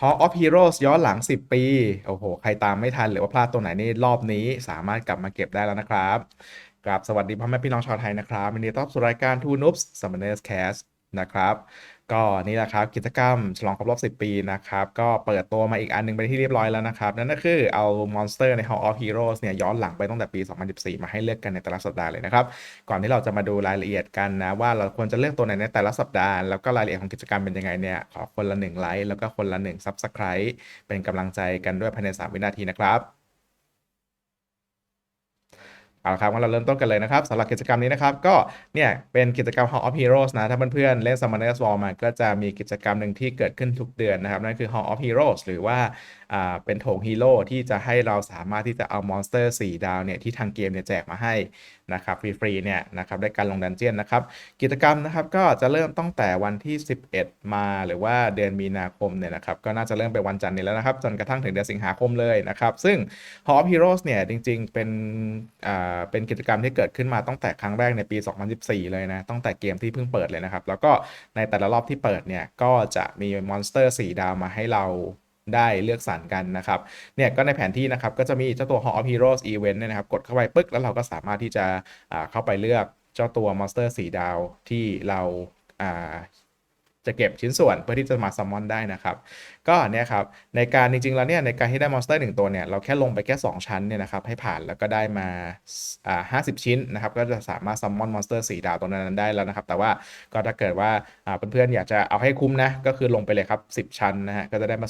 Hall of Heroes ย้อนหลัง 10 ปี โอ้โห ใครตามไม่ทันหรือว่าพลาดตัวไหนนี่รอบนี้สามารถกลับมาเก็บได้แล้วนะครับกราบสวัสดีพ่อแม่พี่น้องชาวไทยนะครับมินดีต้อนรับสู่รายการทูนุปส์ซัมเมอร์เนสแคสนะครับ ก็นี่แหละครับกิจกรรมฉลองครบรอบ 10 ปีนะครับ ก็เปิดตัวมาอีกอันหนึงไปที่เรียบร้อยแล้วนะครับ นั่นก็คือเอามอนสเตอร์ใน Hall of Heroes เนี่ยย้อนหลังไปตั้งแต่ปี 2014 มาให้เลือกกันในแต่ละสัปดาห์เลยนะครับ ก่อนที่เราจะมาดูรายละเอียดกันนะ ว่าเราควรจะเลือกตัวไหนในแต่ละสัปดาห์ แล้วก็รายละเอียดของกิจกรรมเป็นยังไงเนี่ยขอคนละ1ไลค์แล้วก็คนละ1 Subscribe เป็นกำลังใจกันด้วยภายใน 3 วินาทีนะครับ เอาละครับงั้นเราเริ่มต้นกันเลยนะครับสำหรับกิจกรรมนี้นะครับ ก็เนี่ยเป็นกิจกรรม Hall of Heroes นะ ถ้าเพื่อนๆเล่น Summoners War มาก็จะมีกิจกรรมหนึ่งที่เกิดขึ้นทุกเดือนนะครับ นั่นคือ Hall of Heroes หรือว่าอ่า เป็นโถงฮีโร่ที่จะให้เราสามารถที่จะเอามอนสเตอร์4ดาวเนี่ยที่ทางเกมเนี่ยแจกมาให้นะครับฟรีๆเนี่ยนะครับได้การลงดันเจียนนะครับ กิจกรรมนะครับก็จะเริ่มตั้งแต่วันที่ 11 มาหรือว่าเดือนมีนาคมเนี่ยนะครับก็น่าจะเริ่มเป็นวันจันทร์นี้แล้วนะครับ จนกระทั่งถึงเดือนสิงหาคมเลยนะครับ ซึ่ง Hall of Heroes เนี่ยจริงๆเป็นอ่าเป็นกิจกรรมที่เกิดขึ้นมาตั้งแต่ครั้งแรกในปี 2014 เลยนะตั้งแต่เกมที่เพิ่งเปิดเลยนะครับ แล้วก็ในแต่ละรอบที่เปิดเนี่ยก็จะมีมอนสเตอร์4ดาวมาให้เรา ได้เลือกสรรกันนะครับเนี่ยก็ในแผนที่นะครับก็จะมีเจ้าตัว Hall of Heroes Event เนี่ยนะครับกดเข้าไปปึ๊กแล้วเราก็สามารถที่จะเข้าไปเลือกเจ้าตัวมอนสเตอร์4ดาวที่เราจะเก็บชิ้นส่วนเพื่อที่จะมาซัมมอนได้นะครับ ก็เนี่ยครับในการจริงๆแล้วเนี่ยในการที่ได้มอนสเตอร์หนึ่งตัวเนี่ยเราแค่ลงไปแค่ 2 ชั้นเนี่ยนะครับให้ผ่านแล้วก็ได้มาอ่าห้าสิบชิ้นนะครับก็จะสามารถซัมมอนมอนสเตอร์สี่ดาวตัวนั้นได้แล้วนะครับแต่ว่าก็ถ้าเกิดว่าอ่าเพื่อนๆอยากจะเอาให้คุ้มนะก็คือลงไปเลยครับ 10 ชั้นนะฮะก็จะได้มา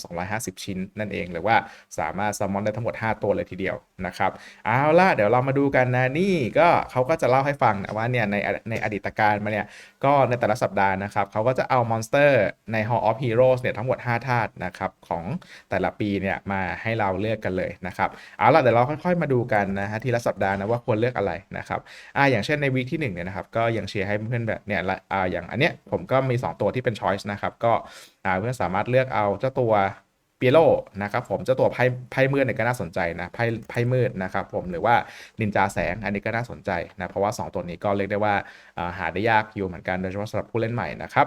250 ชิ้นนั่นเองหรือว่าสามารถซัมมอนได้ทั้งหมด 5 ตัวเลยทีเดียวนะครับเอาล่ะเดี๋ยวเรามาดูกันนะนี่ก็เขาก็จะเล่าให้ฟังนะว่าเนี่ยในในอดีตการมาเนี่ยก็ในแต่ละสัปดาห์นะครับเขาก็จะเอามอนสเตอร์ใน Hall of Heroes เนี่ยทั้งหมด 5 ธาตุนะครับของแต่ละปีเนี่ยมาให้เราเลือกกันเลยนะครับเอาล่ะเดี๋ยวเราค่อยๆมาดูกันนะฮะทีละสัปดาห์นะว่าควรเลือกอะไรนะครับอ่าอย่างเช่นในวีคที่1เนี่ยนะครับก็ยังเชียร์ให้เพื่อนแบบเนี่ยละอ่าอย่างอันเนี้ยผมก็มี 2 ตัวที่เป็น choice นะครับก็อ่าเพื่อนสามารถเลือกเอาเจ้าตัว เปียโลนะครับผมเจ้าตัวไพ่ไพ่มืดเนี่ยก็น่าสนใจนะไพ่ไพ่มืดนะครับผมหรือว่านินจาแสงอันนี้ก็น่าสนใจนะเพราะว่า 2 ตัวนี้ก็เรียกได้ว่าหาได้ยากอยู่เหมือนกันโดยเฉพาะสำหรับผู้เล่นใหม่นะครับ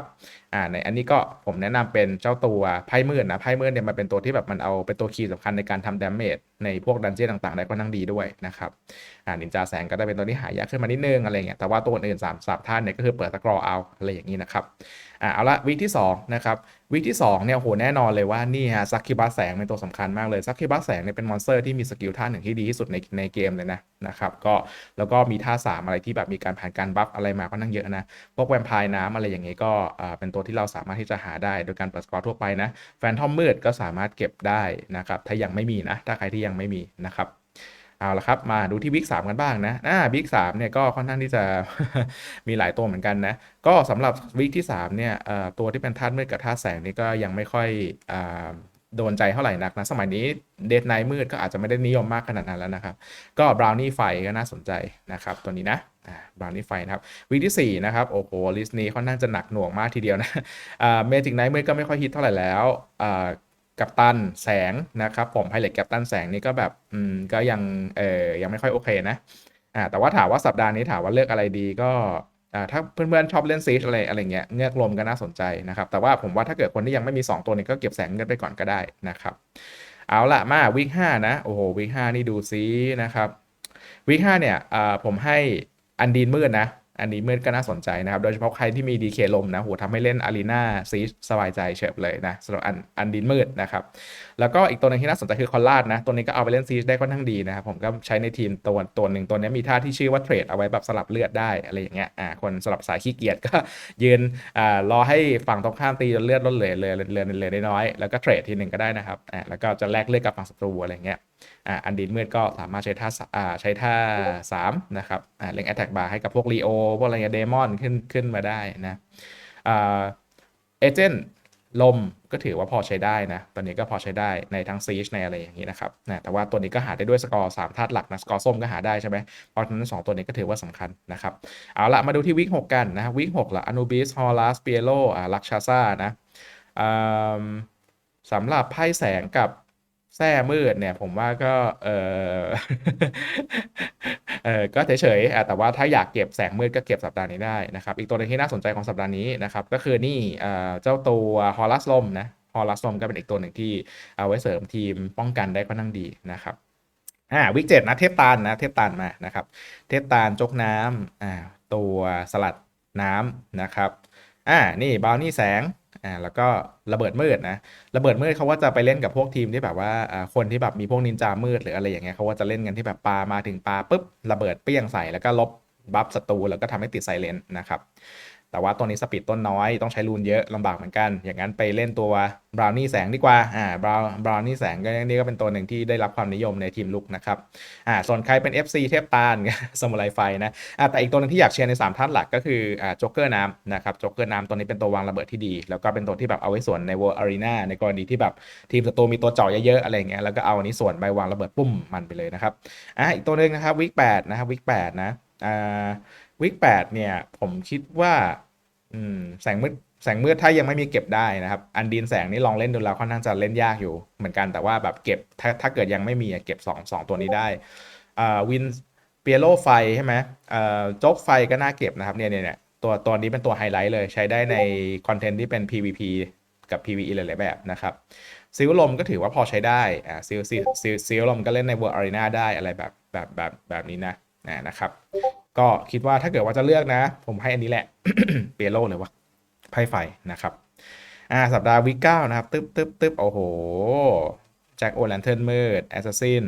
อ่าในอันนี้ก็ผมแนะนำเป็นเจ้าตัวไพ่มืดนะไพ่มืดเนี่ยมันเป็นตัวที่แบบมันเอาเป็นตัวคีย์สำคัญในการทำดาเมจในพวกดันเจี้ยนต่างๆ ได้ก็นั่งดีด้วยนะครับอ่านินจาแสงก็ได้เป็นตัวที่หายากขึ้นมานิดนึงอะไรเงี้ยแต่ว่าตัวอื่นสามสับท่านเนี่ยก็คือเปิดตะกรอเอาอะไรอย่างนี้นะครับ อ่าเอาละวีคที่สองนะครับวิกที่2เนี่ยโหแน่นอนเลยว่านี่ฮะซักคิบะแสงเป็นตัวสำคัญมากเลยซักคิบะแสงเนี่ยเป็นมอนสเตอร์ที่มีสกิลท่าหนึ่งที่ดีที่สุดในในเกมเลยนะนะครับก็แล้วก็มีท่า 3 อะไรที่แบบมีการผ่านการบัฟอะไรมาก็นั่งเยอะนะ พวกแวมไพร์น้ำอะไรอย่างเงี้ยก็อ่าเป็นตัวที่เราสามารถที่จะหาได้โดยการเปิดสกอร์ทั่วไปนะแฟนทอมมืดก็สามารถเก็บได้นะครับถ้ายังไม่มีนะถ้าใครที่ยังไม่มีนะครับ เอาละครับมาดูที่วิกสามกันบ้างนะอ่าวิกสามเนี่ยก็ค่อนข้างที่จะมีหลายตัวเหมือนกันนะ ก็สำหรับวิกที่3เนี่ยตัวที่เป็นธาตุมืดกับธาตุแสงนี่ก็ยังไม่ค่อยอโดนใจเท่าไหร่นักนะ สมัยนี้เดดไนท์มืดก็อาจจะไม่ได้นิยมมากขนาดนั้นแล้วนะครับ ก็บราวนี่ไฟก็น่าสนใจนะครับ ตัวนี้นะบราวนี่ไฟนะครับวิกที่ 4 นะครับ โอ้โหลิสต์นี้ค่อนข้างจะหนักหน่วงมากทีเดียวนะเมจิกไนท์มืดก็ไม่ค่อยฮิตเท่าไหร่แล้วอ่า กัปตันแสงนะครับผมไพเรตกัปตันแสงนี่ก็แบบอืมก็ยังเออยังไม่ค่อยโอเคนะอ่าแต่ว่าถามว่าสัปดาห์นี้ถามว่าเลือกอะไรดีก็อ่าถ้าเพื่อนๆชอบเล่นซีชอะไรอะไรเงี้ยเงือกลมก็น่าสนใจนะครับ แต่ว่าผมว่าถ้าเกิดคนที่ยังไม่มี 2 ตัวนี้ก็เก็บแสงเงินไปก่อนก็ได้นะครับ เอาละมาวิกห้านะโอ้โหวิกห้านี่ดูซินะครับวิกห้าเนี่ยอ่าผมให้อันดีนมืดนะ อันนี้มืดก็น่าสนใจนะครับ โดยเฉพาะใครที่มีดีเคลมนะโหทำให้เล่นอารีนาซีสบายใจเฉยเลยนะสำหรับอันอันดินมืดนะครับ แล้วก็อีกตัวหนึงที่น่าสนใจคือคอลลาดนะ ตัวนี้ก็เอาไปเล่นซีได้ค่อนข้างดีนะครับ ผมก็ใช้ในทีมตัวตัวหนึ่งตัวนี้มีท่าที่ชื่อว่าเทรดเอาไว้แบบสลับเลือดได้อะไรอย่างเงี้ยอ่าคนสลับสายขี้เกียจก็ยืนอ่ารอให้ฝั่งตรงข้ามตีจนเลือดลดเหลือเลยเหลือเหลือน้อยแล้วก็เทรดทีหนึ่งก็ได้นะครับอ่าแล้วก็จะแลกเลือดกับฝั่งศัตรูอะไรเงี้ย อันดินมืดก็สามารถใช้ท่าใช้ท่า3นะครับเล็งแอตแทกบาร์ให้กับพวกลีโอพวกอะไรเงี้ยเดมอนขึ้นขึ้นมาได้นะเอเจนต์ลมก็ถือว่าพอใช้ได้นะตัวนี้ก็พอใช้ได้ในทั้งซีชในอะไรอย่างนี้นะครับนะแต่ว่าตัวนี้ก็หาได้ด้วยสกอร์3ธาตุหลักนะ สกอร์ส้มก็หาได้ใช่ไหม เพราะฉะนั้น 2 ตัวนี้ก็ถือว่าสำคัญนะครับ เอาละมาดูที่วิก6กันนะวิก6ละอนูบิส ฮอลลัส เปียโลอ่าลักชาซ่านะสำหรับไพ่แสงกับ แทร่มืดเนี่ย ผมว่าก็ เออเออก็เฉยๆแต่ว่าถ้าอยากเก็บแสงมืดก็เก็บสัปดาห์นี้ได้นะครับ อีกตัวหนึงที่น่าสนใจของสัปดาห์นี้นะครับ ก็คือนี่เออเจ้าตัวฮอลัสลมนะฮอลลัสโซมก็เป็นอีกตัวหนึ่งที่เอาไว้เสริมทีมป้องกันได้ค่อนข้างดีนะครับอ่าวิกเจ็ดนะเทพตาลนะเทพตาลมานะครับ เทพตาลจกน้ำอ่าตัวสลัดน้ำนะครับอ่านี่บาวนี่แสง อ่าแล้วก็ระเบิดมืดนะระเบิดมืดเขาว่าจะไปเล่นกับพวกทีมที่แบบว่าอ่าคนที่แบบมีพวกนินจามืดหรืออะไรอย่างเงี้ยเขาว่าจะเล่นกันที่แบบปลามาถึงปลาปุ๊บระเบิดเปี้ยงใส่แล้วก็ลบบัฟศัตรูแล้วก็ทำให้ติดไซเลนนะครับ แต่ว่าตัวนี้สปีดต้นน้อยต้องใช้รูนเยอะลำบากเหมือนกัน อย่างนั้นไปเล่นตัวบราวนี่แสงดีกว่าอ่าบราวบราวนี่แสงก็นี่ก็เป็นตัวหนึ่งที่ได้รับความนิยมในทีมลุกนะครับอ่าส่วนใครเป็น FC เทพตาลสมุไรไฟนะอ่าแต่อีกตัวหนึงที่อยากเชียร์ใน 3ท่านหลักก็คืออ่าโจ๊กเกอร์น้ำนะครับโจ๊กเกอร์น้ำตัวนี้เป็นตัววางระเบิดที่ดี แล้วก็เป็นตัวที่แบบเอาไว้ส่วนใน World Arena ในกรณีที่แบบทีมศัตรูมีตัวเจาะเยอะๆอะไรเงี้ยแล้วก็เอาอันนี้ส่วนใบวางระเบิดปุ้มมันไปเลยนะครับอ่าอีกตัวหนึ่งนะครับวิกแปดนะครับวิกแปดนะอ่า วิกแปดเนี่ย ผมคิดว่าอืมแสงมืดแสงมืดถ้ายังไม่มีเก็บได้นะครับ อันดีนแสงนี่ลองเล่นดูแล้วค่อนข้างจะเล่นยากอยู่เหมือนกันแต่ว่าแบบเก็บถ้าถ้าเกิดยังไม่มีเก็บ2 2ตัวนี้ได้อ่าวินเปียโลไฟใช่ไหมเอ่อโจ๊กไฟก็น่าเก็บนะครับเนี่ยเนี่ยตัวตัวนี้เป็นตัวไฮไลท์เลยใช้ได้ในคอนเทนต์ที่เป็น PVP กับ PVE หลายๆแบบนะครับซิลลมก็ถือว่าพอใช้ได้อ่าซิลซิลซิลลมก็เล่นใน World Arena ได้อะไรแบบแบบแบบแบบนี้นะนะครับ ก็คิดว่าถ้าเกิดว่าจะเลือกนะ ผมให้อันนี้แหละเปียโลเลยวะไพ่ไฟนะครับอ่าสัปดาห์วีเก้านะครับ ตึ๊บตึ๊บตึ๊บโอ้โหแจ็คโอแลนเทิร์นมืดแอสซัสซิน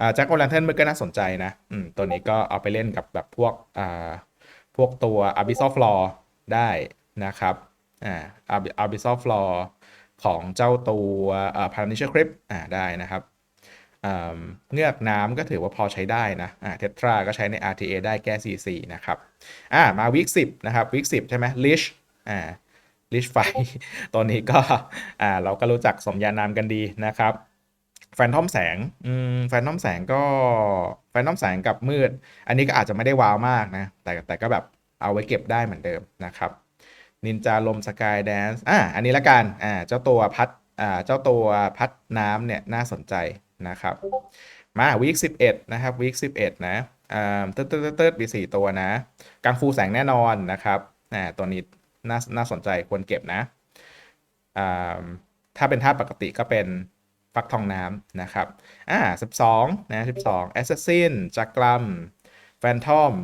อ่าแจ็คโอแลนเทิร์นมืดก็น่าสนใจนะอืมตัวนี้ก็เอาไปเล่นกับแบบพวกอ่าพวกตัวอาร์บิซอฟลอได้นะครับอ่าอาร์บิซอฟลอของเจ้าตัวอ่าพารานิเชอร์คริปอ่าได้นะครับ เงือกน้ำก็ถือว่าพอใช้ได้นะเทตราก็ใช้ใน RTA ได้แก้ CC นะครับอ่ามาวิก10 นะครับวิก10 ใช่ไหมลิชอ่าลิชไฟตัวนี้ก็อ่าเราก็รู้จักสมญานามกันดีนะครับแฟนทอมแสงอืมแฟนทอมแสงก็แฟนทอมแสงกับมืด อันนี้ก็อาจจะไม่ได้ว้าวมากนะ แต่แต่ก็แบบเอาไว้เก็บได้เหมือนเดิมนะครับนินจาลมสกายแดนซ์อ่าอันนี้ละกันอ่าเจ้าตัวพัดอ่าเจ้าตัวพัดน้ำเนี่ยน่าสนใจ นะครับ มาวีค11นะครับวีค11นะอ่าเติร์ดเติร์ดเติร์ดมีสี่ตัวนะกังฟูแสงแน่นอนนะครับอ่าตัวนี้น่าน่าสนใจควรเก็บนะอ่าถ้าเป็นธาตุปกติก็เป็นฟักทองน้ำนะครับอ่า12นะ12 Assassin จักรัมแฟนทอม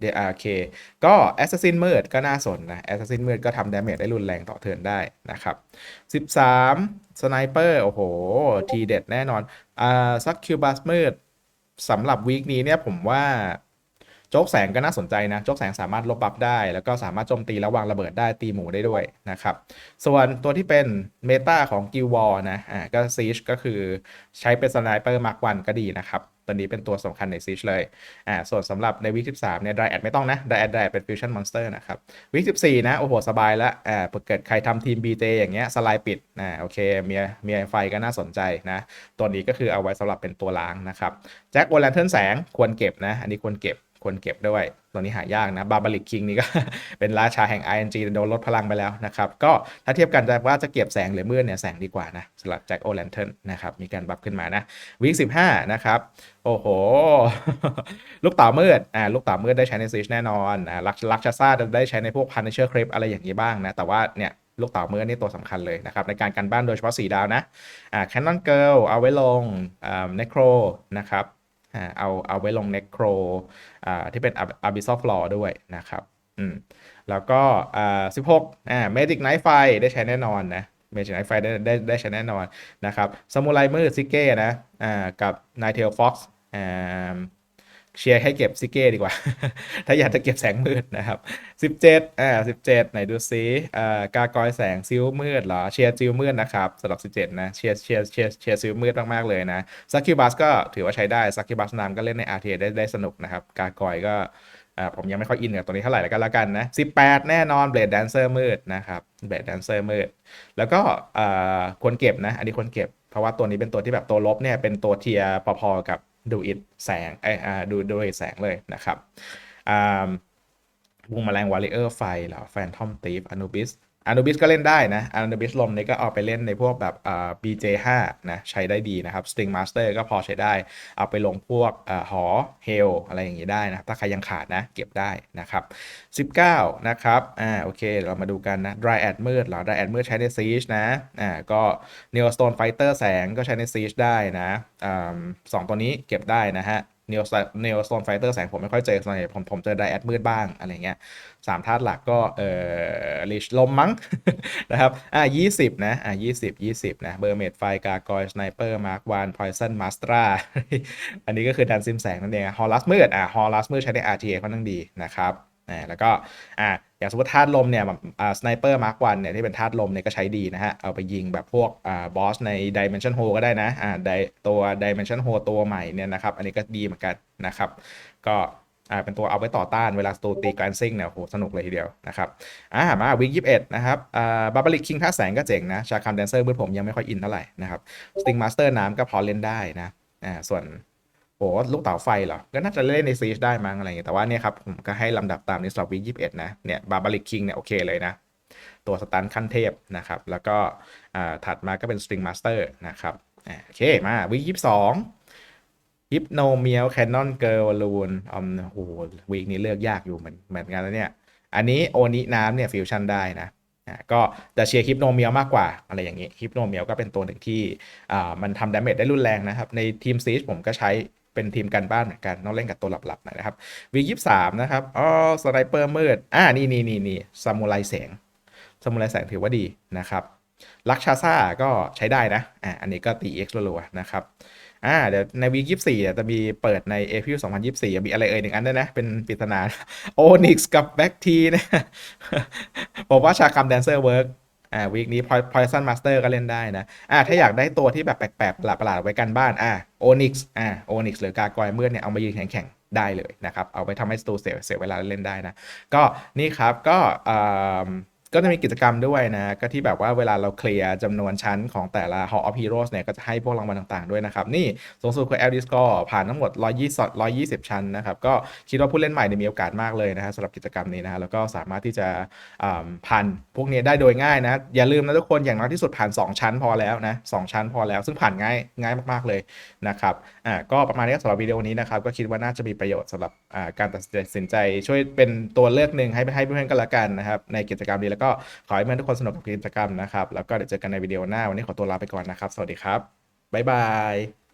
เดอาเคก็แอสซัสซินมืดก็น่าสนนะแอสซัสซินมืดก็ทำดาเมจได้รุนแรงต่อเทินได้นะครับ 13สไนเปอร์โอ้โห ทีเด็ดแน่นอน อ่าซักคิวบัสมืดสำหรับวีคนี้เนี่ยผมว่าโจ๊กแสงก็น่าสนใจนะโจ๊กแสงสามารถลบบัฟได้ แล้วก็สามารถโจมตีแล้ววางระเบิดได้ตีหมูได้ด้วยนะครับ ส่วนตัวที่เป็นเมตาของกิววอลนะอ่าก็ซีชก็คือใช้เป็นสไนเปอร์มาร์กวันก็ดีนะครับ ตัวนี้เป็นตัวสำคัญในซีชเลยอ่าส่วนสำหรับในวีค13เนี่ยไดแอดไม่ต้องนะไดแอดไดแอดเป็นฟิวชั่นมอนสเตอร์นะครับวีค14นะโอ้โหสบายแล้วอ่าเกิดใครทำทีม BJ อย่างเงี้ยสไลด์ปิดอ่าโอเคเมียเมียไฟก็น่าสนใจนะตัวนี้ก็คือเอาไว้สำหรับเป็นตัวล้างนะครับแจ็คโอแลนเทิร์นแสงควรเก็บนะอันนี้ควรเก็บ ควรเก็บด้วย ตัวนี้หายากนะบาบาริกคิงนี่ก็ เป็นราชาแห่ง ING โดนลดพลังไปแล้วนะครับ ก็ถ้าเทียบกันจะว่าจะเก็บแสงหรือมืดเนี่ยแสงดีกว่านะสำหรับแจ็คโอแลนเทนนะครับ มีการบัฟขึ้นมานะวีค15นะครับ โอ้โห ลูกเต่ามืดอ่าลูกเต่ามืดได้ใช้ในซีชแน่นอนอ่าลักลักชาซาได้ใช้ในพวกพันเชอร์คริปอะไรอย่างนี้บ้างนะแต่ว่าเนี่ยลูกเต่ามืดนี่ตัวสำคัญเลยนะครับ ในการกันบ้านโดยเฉพาะ 4 ดาวนะอ่าแคนนอนเกิลเอาไว้ลงอ่าเนโครนะครับ เอาเอาไว้ลงเนโครที่เป็นอาบิซอฟลอด้วยนะครับอืมแล้วก็อ่า16อ่าเมดิกไนท์ไฟได้ใช้แน่นอนนะเมดิกไนท์ไฟได้ได้ได้ใช้แน่นอนนะครับซามูไรมืดซิเก้นะอ่ากับนายเทลฟ็อกซ์อ่า เชียร์ให้เก็บซิเก้ดีกว่า ถ้าอยากจะเก็บแสงมืดนะครับ 17อ่า17 ไหนดูซิอ่ากากอยแสงซิลมืดเหรอ เชียร์ซิลมืดนะครับสำหรับ 17 นะ เชียร์เชียร์เชียร์เชียร์ซิลมืดมากๆเลยนะซักคิวบัสก็ถือว่าใช้ได้ซักคิวบัสนามก็เล่นใน RTA ได้ได้สนุกนะครับ กากอยก็อ่าผมยังไม่ค่อยอินกับตัวนี้เท่าไหร่แล้วกันแล้วกันนะ 18 แน่นอนเบลดแดนเซอร์มืดนะครับเบลดแดนเซอร์มืด แล้วก็อ่าควรเก็บนะ อันนี้ควรเก็บ เพราะว่าตัวนี้เป็นตัวที่แบบตัวลบเนี่ยเป็นตัวเทียร์พอๆกับ ดูอิดแสงไออ่าดูดูอิดแสงเลยนะครับอ่าวงแมลงวอลเลอร์ไฟเหรอแฟนทอมตีฟอนูบิส a n u b i s ก็เล่นได้นะ a n u b i s ลมนี่ก็เอาไปเล่นในพวกแบบอ่า BJ5 นะใช้ได้ดีนะครับ String Master ก็พอใช้ได้ เอาไปลงพวกอ่าหอ Hell อะไรอย่างนี้ได้นะครับ ถ้าใครยังขาดนะ เก็บได้นะครับ 19 นะครับอ่าโอเค เรามาดูกันนะ Dryad มืดเหรอ Dryad มืดใช้ใน Siege นะอ่าก็ Neostone Fighter แสงก็ใช้ใน Siege ได้นะอ่าสองตัวนี้เก็บได้นะฮะ Neo Neo Stone Fighter แสงผมไม่ค่อยเจอส่วนใหญ่ผมผมเจอไดแอดมืดบ้างอะไรเงี้ยสามธาตุหลักก็เอ่อลิชลมมั้งนะครับอะยี่สิบนะอะยี่สิบยี่สิบนะเบอร์เมดไฟกากอยสไนเปอร์มาร์ควานพอยซันมาสตราอันนี้ก็คือดันซิมแสงนั่นเองฮอลลัสมืดอะฮอลลัสมืดใช้ใน RTA ค่อนข้างดีนะครับ อ่าแล้วก็อะอย่างสมมติธาตุลมเนี่ยแบบอ่าสไนเปอร์มาร์ควันเนี่ยที่เป็นธาตุลมเนี่ยก็ใช้ดีนะฮะ เอาไปยิงแบบพวกอ่าบอสใน Dimension Hole ก็ได้นะอ่าไดตัว Dimension Hole ตัวใหม่เนี่ยนะครับ อันนี้ก็ดีเหมือนกันนะครับ ก็อ่าเป็นตัวเอาไว้ต่อต้านเวลาสตูตีการซิ่งเนี่ยโหสนุกเลยทีเดียวนะครับอ่ามาวิกยี่สิบเอ็ดนะครับอ่าบาบาริกคิงท่าแสงก็เจ๋งนะ ชาคัมแดนเซอร์เพื่อผมยังไม่ค่อยอินเท่าไหร่นะครับสติงมาสเตอร์น้ำก็พอเล่นได้นะอ่าส่วน โหลูกเต๋าไฟเหรอ ก็น่าจะเล่นในซีชได้มั้งอะไรอย่างเงี้ยแต่ว่าเนี่ยครับ ผมก็ให้ลำดับตามในสำหรับวียี่สิบเอ็ดนะ เนี่ยบาบาริกคิงเนี่ยโอเคเลยนะ ตัวสตันขั้นเทพนะครับ แล้วก็ถัดมาก็เป็นสตริงมาสเตอร์นะครับโอเคมาวียี่สิบสองฮิปโนเมียลแคนนอนเกิร์ลลูนอืมโหวีคนี้เลือกยากอยู่เหมือนเหมือนกันแล้วเนี่ย อันนี้โอนิน้ำเนี่ยฟิวชั่นได้นะก็จะเชียร์ฮิปโนเมียลมากกว่าอะไรอย่างนี้ฮิปโนเมียลก็เป็นตัวหนึ่งที่มันทำดาเมจได้รุนแรงนะครับ ในทีมซีชผมก็ใช้ เป็นทีมกันบ้านเหมือนกันต้องเล่นกับตัวหลับๆหน่อยนะครับวียี่สามนะครับอ๋อสไนเปอร์มืดอ่านี่นี่นี่นี่ซามูไรแสงซามูไรแสงถือว่าดีนะครับลักชาซ่าก็ใช้ได้นะอ่าอันนี้ก็ตีเอ็กซ์รัวๆนะครับอ่าเดี๋ยวในวียี่สี่จะมีเปิดในเอพิลสองพันยี่สี่มีอะไรเอ่ยหนึ่งอันด้วยนะ เป็นปริศนาโอนิกส์กับแบ็กทีนะผมว่าชาคัมแดนเซอร์เวิร์ก อ่าวีคนี้พอยซันมาสเตอร์ก็เล่นได้นะ อ่าถ้าอยากได้ตัวที่แบบแปลกๆ ประหลาดๆ ไว้กันบ้าน อ่าโอนิกส์อ่าโอนิกส์หรือกากอยเมื่อเนี่ย เอามายืนแข่งๆ ได้เลยนะครับ เอาไปทำให้สตูเสียเสียเวลาเล่นได้นะ ก็นี่ครับก็อ่า ก็จะมีกิจกรรมด้วยนะ ก็ที่แบบว่าเวลาเราเคลียร์จำนวนชั้นของแต่ละ Hall of Heroes เนี่ย ก็จะให้พวกรางวัลต่างๆด้วยนะครับ นี่สูงสุดคือ LD Score ผ่านทั้งหมด 120 120 ชั้นนะครับ ก็คิดว่าผู้เล่นใหม่เนี่ยมีโอกาสมากเลยนะฮะสำหรับกิจกรรมนี้นะฮะแล้วก็สามารถที่จะผ่านพวกนี้ได้โดยง่ายนะ อย่าลืมนะทุกคนอย่างน้อยที่สุดผ่าน 2 ชั้นพอแล้วนะสองชั้นพอแล้ว ซึ่งผ่านง่ายง่ายมากๆเลยนะครับอ่าก็ประมาณนี้สำหรับวิดีโอนี้นะครับก็คิดว่าน่าจะมีประโยชน์สำหรับการตัดสินใจช่วยเป็นตัวเลือกหนึ่งให้ให้เพื่อนๆกันละกันนะครับในกิจกรรมนี้แล้วก็ขอให้เพื่อนทุกคนสนุกกับกิจกรรมนะครับ แล้วก็เดี๋ยวเจอกันในวิดีโอหน้าวันนี้ขอตัวลาไปก่อนนะครับ สวัสดีครับบ๊ายบาย